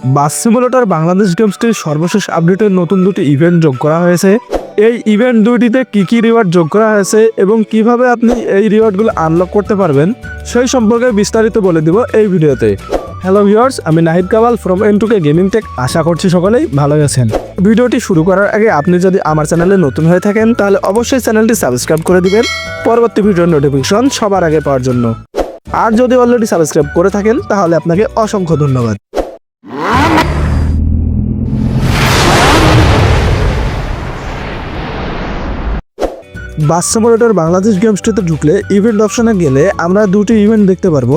বাস simulator Bangladesh গেমসটির সর্বশেষ আপডেটের নতুন দুটি ইভেন্ট যোগ করা হয়েছে। এই ইভেন্ট দুইটিতে কি কি রিওয়ার্ড যোগ করা হয়েছে এবং কীভাবে আপনি এই রিওয়ার্ডগুলো আনলক করতে পারবেন, সেই সম্পর্কে বিস্তারিত বলে দিব এই ভিডিওতে। হ্যালো ভিউয়ার্স আমি Nahid Kamal from N two K gaming tech আশা করছি সকলেই ভালো আছেন। ভিডিওটি শুরু করার আগে আপনি যদি আমার চ্যানেলে নতুন হয়ে থাকেন, তাহলে অবশ্যই চ্যানেলটি সাবস্ক্রাইব করে দিবেন। পরবর্তী ভিডিওর নোটিফিকেশন সবার আগে পাওয়ার জন্য। আর যদি অলরেডি সাবস্ক্রাইব করে থাকেন, তাহলে আপনাকে অসংখ্য ধন্যবাদ। বাস সিমুলেটর বাংলাদেশ গেমসটিতে ঢুকলে ইভেন্ট অপশনে গেলে আমরা দুটি ইভেন্ট দেখতে পারব।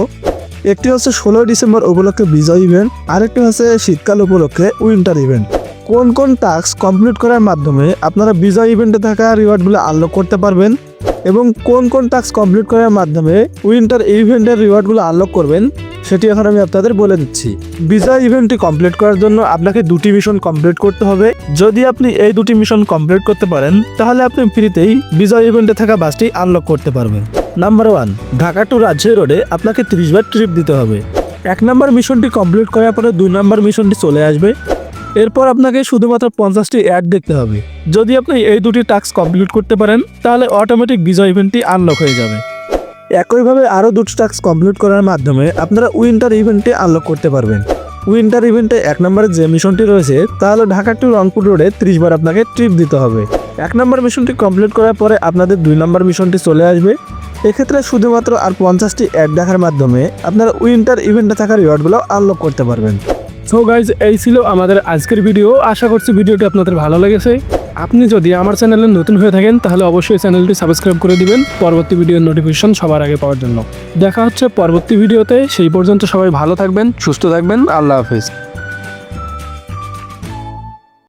একটি হচ্ছে ষোলোই ডিসেম্বর উপলক্ষে বিজয় ইভেন্ট আরেকটি হচ্ছে শীতকাল উপলক্ষে উইন্টার ইভেন্ট কোন কোন টাস্ক কমপ্লিট করার মাধ্যমে আপনারা বিজয় ইভেন্টে থাকা রিওয়ার্ডগুলো আনলক করতে পারবেন? এবং কোন কোন টাস্ক কমপ্লিট করার মাধ্যমে উইন্টার ইভেন্টের রিওয়ার্ডগুলো আনলক করবেন, সেটি এখন আমি আপনাদের বলে দিচ্ছি। বিজয় ইভেন্টটি কমপ্লিট করার জন্য আপনাকে দুটি মিশন কমপ্লিট করতে হবে। যদি আপনি এই দুটি মিশন কমপ্লিট করতে পারেন, তাহলে আপনি ফ্রিতেই বিজয় ইভেন্টে থাকা বাসটি আনলক করতে পারবেন। Number one Dhaka to Rajshahi রোডে আপনাকে ত্রিশ বার ট্রিপ দিতে হবে। এক নম্বর মিশনটি কমপ্লিট করার পরে দুই নম্বর মিশনটি চলে আসবে। এরপর আপনাকে শুধুমাত্র পঞ্চাশটি অ্যাড দেখতে হবে। যদি আপনি এই দুটি টাস্ক কমপ্লিট করতে পারেন, তাহলে অটোমেটিক বিজয় ইভেন্টটি আনলক হয়ে যাবে। একইভাবে আরও দুটি টাস্ক কমপ্লিট করার মাধ্যমে আপনারা উইন্টার ইভেন্টটি আনলক করতে পারবেন। উইন্টার ইভেন্টে এক নম্বরে যে মিশনটি রয়েছে তাহলে ঢাকা টু রংপুর রোডে ত্রিশ বার আপনাকে ট্রিপ দিতে হবে। এক নম্বর মিশনটি কমপ্লিট করার পরে আপনাদের দুই নম্বর মিশনটি চলে আসবে। এক্ষেত্রে শুধুমাত্র আর পঞ্চাশটি অ্যাড দেখার মাধ্যমে আপনারা উইন্টার ইভেন্টে থাকা রিওয়ার্ডগুলো আনলক করতে পারবেন। সো গাইজ এই ছিল আমাদের আজকের ভিডিও আশা করছি ভিডিওটি আপনাদের ভালো লেগেছে। আপনি যদি আমার চ্যানেলে নতুন হয়ে থাকেন, তাহলে অবশ্যই চ্যানেলটি সাবস্ক্রাইব করে দিবেন। পরবর্তী ভিডিওর নোটিফিকেশন সবার আগে পাওয়ার জন্য। দেখা হচ্ছে পরবর্তী ভিডিওতে সেই পর্যন্ত সবাই ভালো থাকবেন, সুস্থ থাকবেন। আল্লাহ হাফেজ।